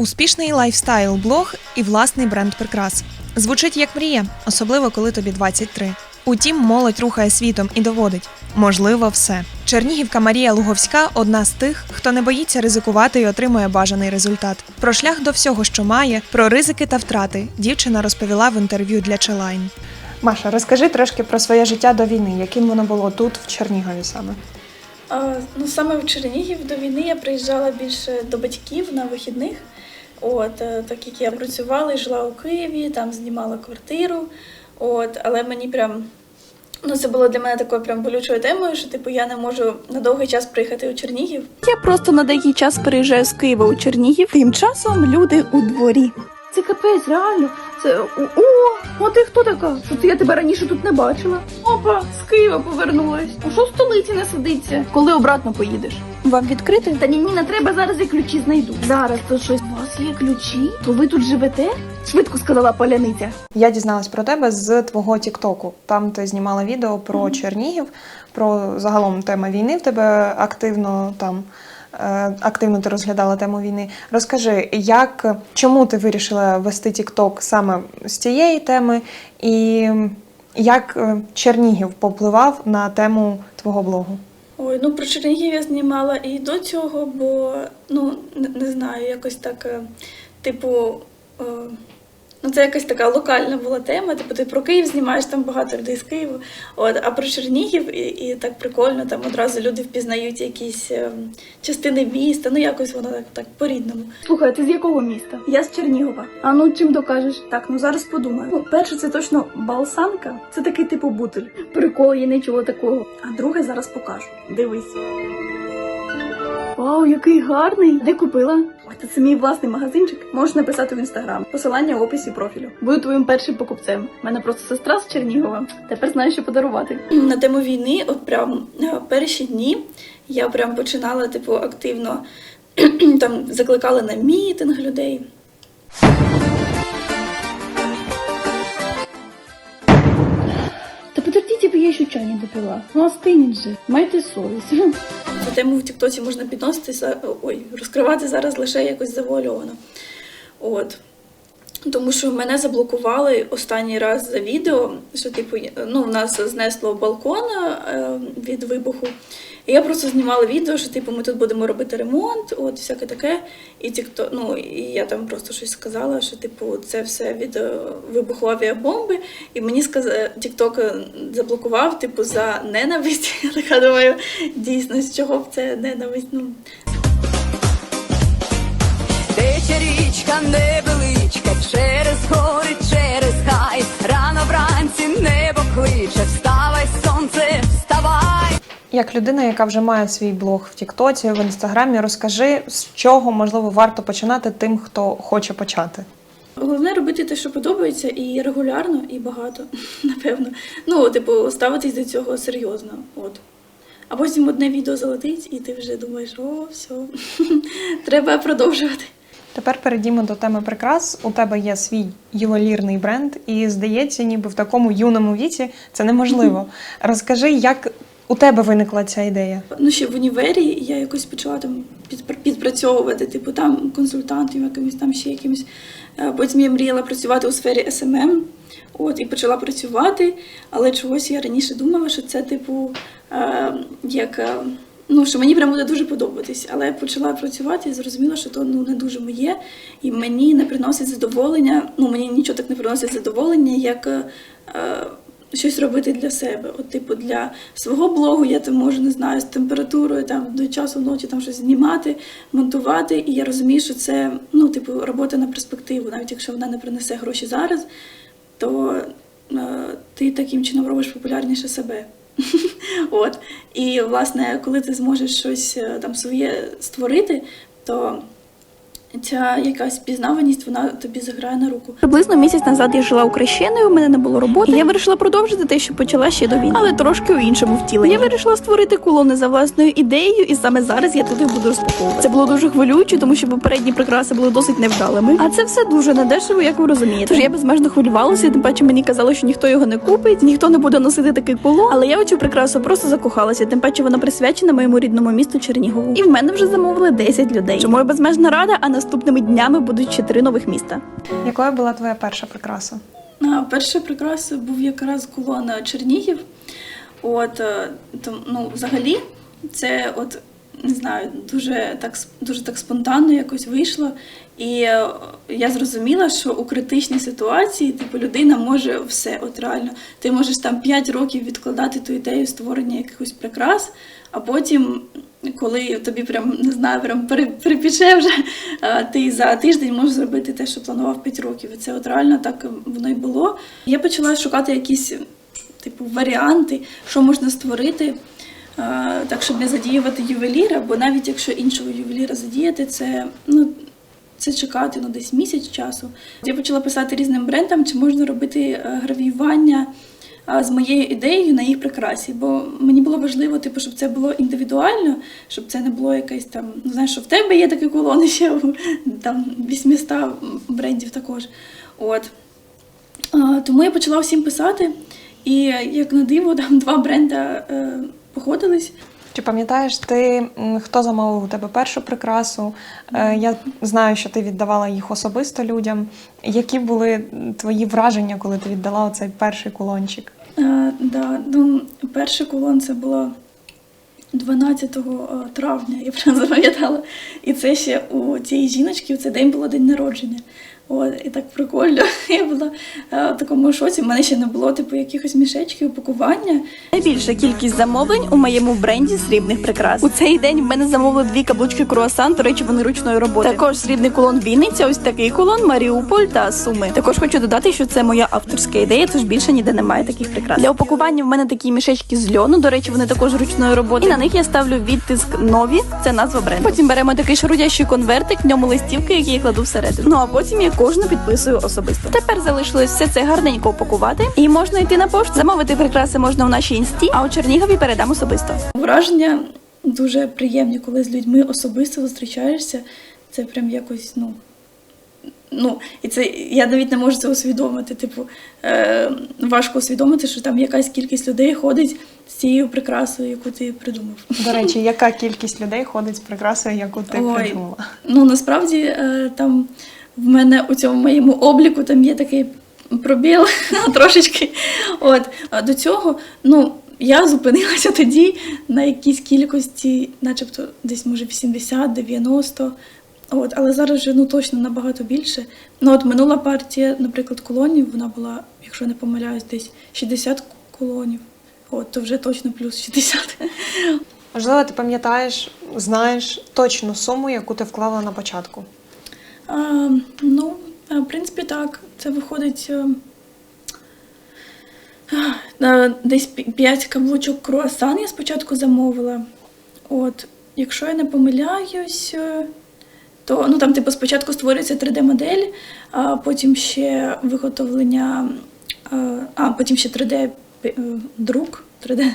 Успішний лайфстайл-блог і власний бренд прикрас. Звучить як мрія, особливо коли тобі 23. Утім, молодь рухає світом і доводить можливо все. Чернігівка Марія Луговська одна з тих, хто не боїться ризикувати і отримує бажаний результат. Про шлях до всього, що має, про ризики та втрати дівчина розповіла в інтерв'ю для Челайн. Маша, розкажи трошки про своє життя до війни, яким воно було тут, в Чернігові саме. А, ну, саме в Чернігів до війни я приїжджала більше до батьків на вихідних. От, е, так як я працювала і жила у Києві, там знімала квартиру. От, але мені прям ну, це було для мене такою прям болючою темою, що типу я не можу на довгий час приїхати у Чернігів. Я просто на деякий час переїжджаю з Києва у Чернігів. Тим часом люди у дворі. Це капець, реально. Це о, о, а ти хто така? Це я тебе раніше тут не бачила? Опа, з Києва повернулась. А що в столиці не сидиться? Коли обратно поїдеш? Вам відкрити? Та ні, ні, не треба зараз я ключі знайду. Зараз тут щось. У вас є ключі? То ви тут живете? Швидко сказала поляниця. Я дізналась про тебе з твого Тіктоку. Там ти знімала відео про Чернігів, про загалом тема війни. В тебе активно там активно ти розглядала тему війни. Розкажи, як чому ти вирішила вести Тікток саме з цієї теми, і як е, Чернігів попливав на тему твого блогу? Ой, ну про Чернігів я знімала і до цього, бо ну не, знаю, якось так, е, типу, е, ну це якась така локальна була тема. Типу, ти про Київ знімаєш там багато людей з Києва. От, а про Чернігів і, і так прикольно, там одразу люди впізнають якісь е, частини міста. Ну якось воно так, так по-рідному. Слухай, ти з якого міста? Я з Чернігова. А ну чим докажеш? Так, ну зараз подумаю. Ну, перше, це точно балсанка. Це такий типу бутиль. Прикол, я не чула такого. А друге зараз покажу. Дивись. Вау, який гарний! Де купила? Це мій власний магазинчик. Можеш написати в інстаграм. Посилання в описі профілю. Буду твоїм першим покупцем. У мене просто сестра з Чернігова. Тепер знаю, що подарувати. На тему війни, от прям е, перші дні я прям починала типу активно там закликали на мітинг людей. Та подождіть, бо я ще чай не допила. Ну остиніть же. Майте совість. Цю тему в Тіктоці можна підноситися, ой, розкривати зараз лише якось завуальовано. От. Тому що мене заблокували останній раз за відео, що типу, ну, нас знесло балкон е, від вибуху. І я просто знімала відео, що типу, ми тут будемо робити ремонт, от всяке таке. І тікто, ну, і я там просто щось сказала, що типу, це все від е, вибуху авіабомби. І мені сказ... TikTok заблокував, типу, за ненависть. Я така думаю, дійсно, з чого б це ненависть? Ну, Тече річка невеличка, через гори, через хай. Рано вранці небо кличе. Як людина, яка вже має свій блог в Тіктоці, в інстаграмі, розкажи, з чого можливо варто починати тим, хто хоче почати. Головне робити те, що подобається, і регулярно, і багато, напевно. Ну, типу, ставитись до цього серйозно. От. А потім одне відео залетить, і ти вже думаєш, о, все, треба продовжувати. Тепер перейдімо до теми прикрас. У тебе є свій ювелірний бренд, і здається, ніби в такому юному віці це неможливо. Розкажи, як у тебе виникла ця ідея? Ну, ще в універі я якось почала там підпр- підпрацьовувати, типу там консультантом, якимось там ще якимось. Е, Потім я мріяла працювати у сфері СММ. От, і почала працювати, але чогось я раніше думала, що це, типу, е, як. е, Ну, що мені прям буде дуже подобатись, але я почала працювати і зрозуміла, що то ну не дуже моє, і мені не приносить задоволення. Ну мені нічого так не приносить задоволення, як е, щось робити для себе. От, типу, для свого блогу я там можу не знаю з температурою там до часу ночі там щось знімати, монтувати. І я розумію, що це ну, типу, робота на перспективу, навіть якщо вона не принесе гроші зараз, то е, ти таким чином робиш популярніше себе. От. І, власне, коли ти зможеш щось е, там своє створити, то ця якась пізнаваність вона тобі заграє на руку. Приблизно місяць назад я жила Україщеною, у мене не було роботи. І я вирішила продовжити те, що почала ще до війни, але трошки у іншому втіленні. Я вирішила створити кулони за власною ідеєю, і саме зараз я туди буду розпаковувати. Це було дуже хвилююче, тому що попередні прикраси були досить невдалими. А це все дуже недешево, як ви розумієте. Тож я безмежно хвилювалася, тим паче мені казали, що ніхто його не купить, ніхто не буде носити такий кулон. Але я у цю прикрасу просто закохалася, тим паче вона присвячена моєму рідному місту Чернігову. І в мене вже замовили 10 людей. Чому я безмежно рада, а не наступними днями будуть ще три нових міста. Якою була твоя перша прикраса? А, перша прикраса був якраз колона Чернігів. От, е, то, ну, взагалі, це от, не знаю, дуже так, с- дуже так спонтанно якось вийшло. І е, я зрозуміла, що у критичній ситуації типу, людина може все. От реально, ти можеш там 5 років відкладати ту ідею створення якихось прикрас, а потім, коли тобі прям не знаю, прям перепіче вже, ти за тиждень можеш зробити те, що планував 5 років. І це от реально так воно й було. Я почала шукати якісь типу варіанти, що можна створити. Так, щоб не задіювати ювеліра, бо навіть якщо іншого ювеліра задіяти, це ну це чекати ну, десь місяць часу. Я почала писати різним брендам, чи можна робити е, гравіювання з моєю ідеєю на їх прикрасі. Бо мені було важливо, типу, щоб це було індивідуально, щоб це не було якесь там, ну знаєш, що в тебе є такі колони, ще там 800 брендів також. От. Тому я почала всім писати, і як на диво, там два бренда е, походились. Чи пам'ятаєш ти, хто замовив у тебе першу прикрасу? Е, Я знаю, що ти віддавала їх особисто людям. Які були твої враження, коли ти віддала цей перший кулончик? Е, да, ну, перший колон це було 12 травня, я прям запам'ятала. І це ще у цієї жіночки в цей день було день народження. От, і так прикольно. Я була е, в такому шоці. У мене ще не було типу якихось мішечків, упакування. Найбільша кількість замовлень у моєму бренді срібних прикрас. У цей день в мене замовили дві каблучки круасан, до речі, вони ручної роботи. Також срібний кулон Вінниця, ось такий кулон, Маріуполь та Суми. Також хочу додати, що це моя авторська ідея, тож більше ніде немає таких прикрас. Для упакування в мене такі мішечки з льону. До речі, вони також ручної роботи. І на них я ставлю відтиск нові. Це назва бренду. Потім беремо такий шарудящий конвертик, в ньому листівки, які я кладу всередину. Ну а потім я кожну підписую особисто. Тепер залишилось все це гарненько упакувати, і можна йти на пошту. Замовити прикраси можна в нашій інсті, а у Чернігові передам особисто. Враження дуже приємні, коли з людьми особисто зустрічаєшся. Це прям якось, ну. Ну, і це я навіть не можу це усвідомити. Типу, е, важко усвідомити, що там якась кількість людей ходить з цією прикрасою, яку ти придумав. До речі, яка кількість людей ходить з прикрасою, яку ти Ой. придумала? Ну насправді е, там в мене у цьому моєму обліку там є такий пробіл трошечки. От а до цього, ну я зупинилася тоді на якійсь кількості, начебто десь може 80-90. От, але зараз вже ну точно набагато більше. Ну от минула партія, наприклад, колонів, вона була, якщо не помиляюсь, десь 60 колонів. От, то вже точно плюс 60. Можливо, ти пам'ятаєш, знаєш точну суму, яку ти вклала на початку. А, ну, в принципі, так. Це виходить е, десь 5 каблучок круасан я спочатку замовила. От, якщо я не помиляюсь, е, то ну там, типу, спочатку створюється 3D-модель, а потім ще виготовлення, е, а потім ще 3D пи- е, друк. 3D,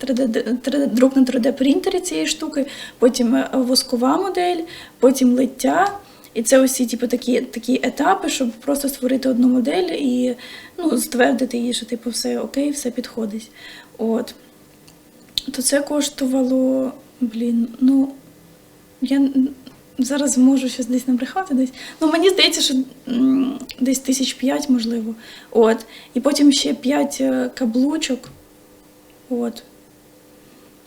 3D, 3D, друк на 3D принтері цієї штуки, потім воскова модель, потім лиття. І це усі типу, такі, такі етапи, щоб просто створити одну модель і ну, ствердити її, що типу, все окей, все підходить. От. То це коштувало, блін, ну, я зараз можу щось десь набрехати десь. Ну, мені здається, що десь тисяч п'ять, можливо. От. І потім ще п'ять е, каблучок. От.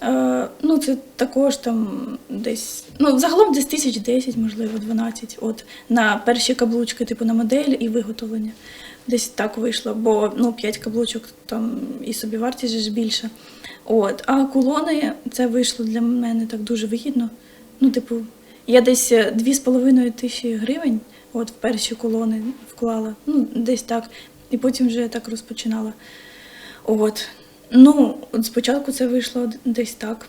Е, ну, це також там десь, ну, загалом десь тисяч десять, можливо, 12. От, на перші каблучки, типу на модель і виготовлення. Десь так вийшло, бо ну, 5 каблучок там і собівартість ж більше. От. А колони це вийшло для мене так дуже вигідно. Ну, типу, я десь е, 2,5 тисячі гривень от, в перші колони вклала. Ну, десь так. І потім вже так розпочинала. От. Ну, от спочатку це вийшло десь так.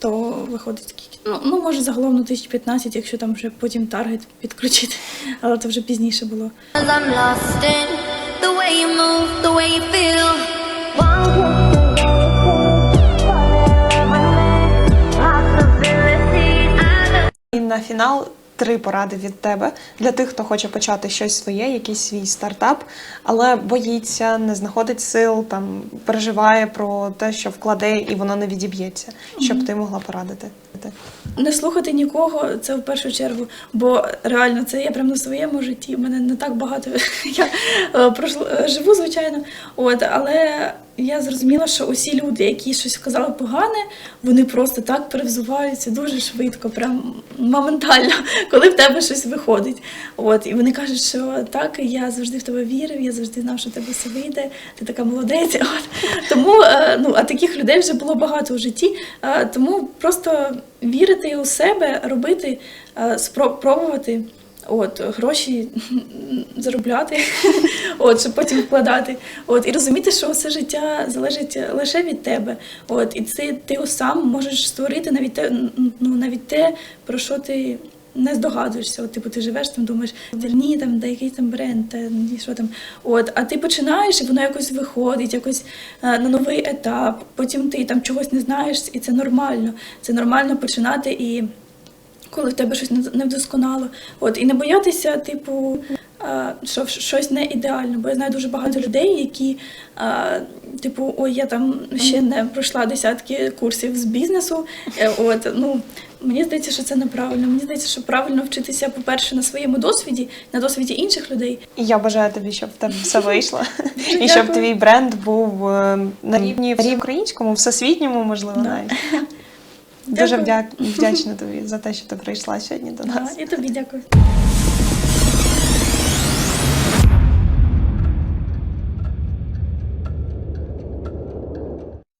То виходить скільки. Ну, ну може, загалом на 1015, якщо там вже потім таргет підключити. Але це вже пізніше було. І на фінал три поради від тебе для тих, хто хоче почати щось своє, якийсь свій стартап, але боїться, не знаходить сил, там переживає про те, що вкладе, і воно не відіб'ється. Щоб ти могла порадити. Не слухати нікого, це в першу чергу. Бо реально це я прямо на своєму житті. У мене не так багато я е, е, живу, звичайно. От, але я зрозуміла, що усі люди, які щось сказали погане, вони просто так перевзуваються дуже швидко, прям моментально, коли в тебе щось виходить. От, і вони кажуть, що так, я завжди в тебе вірив, я завжди знав, що в тебе все вийде, ти така молодець. От. Тому е, ну, а таких людей вже було багато у житті. Е, Тому просто вірити у себе, робити, е, спро- пробувати. От, гроші заробляти, от, щоб потім вкладати. От, і розуміти, що все життя залежить лише від тебе. От, і це ти сам можеш створити навіть те, ну, навіть те, про що ти не здогадуєшся. От, типу, ти живеш там, думаєш, «Та ні, там, да який там бренд, та ні, що там. От, а ти починаєш, і воно якось виходить, якось е, на новий етап. Потім ти там чогось не знаєш, і це нормально. Це нормально починати і коли в тебе щось не- вдосконало. От, і не боятися, типу, що щось не ідеально. Бо я знаю дуже багато людей, які, типу, ой, я там ще не пройшла десятки курсів з бізнесу. Е, От, ну, мені здається, що це неправильно. Мені здається, що правильно вчитися, по-перше, на своєму досвіді, на досвіді інших людей. І я бажаю тобі, щоб в тебе все вийшло. І щоб твій бренд був е, на рівні українському, всесвітньому, можливо, навіть. Дуже вдя- вдячна тобі за те, що ти прийшла сьогодні до нас. Да, і тобі дякую.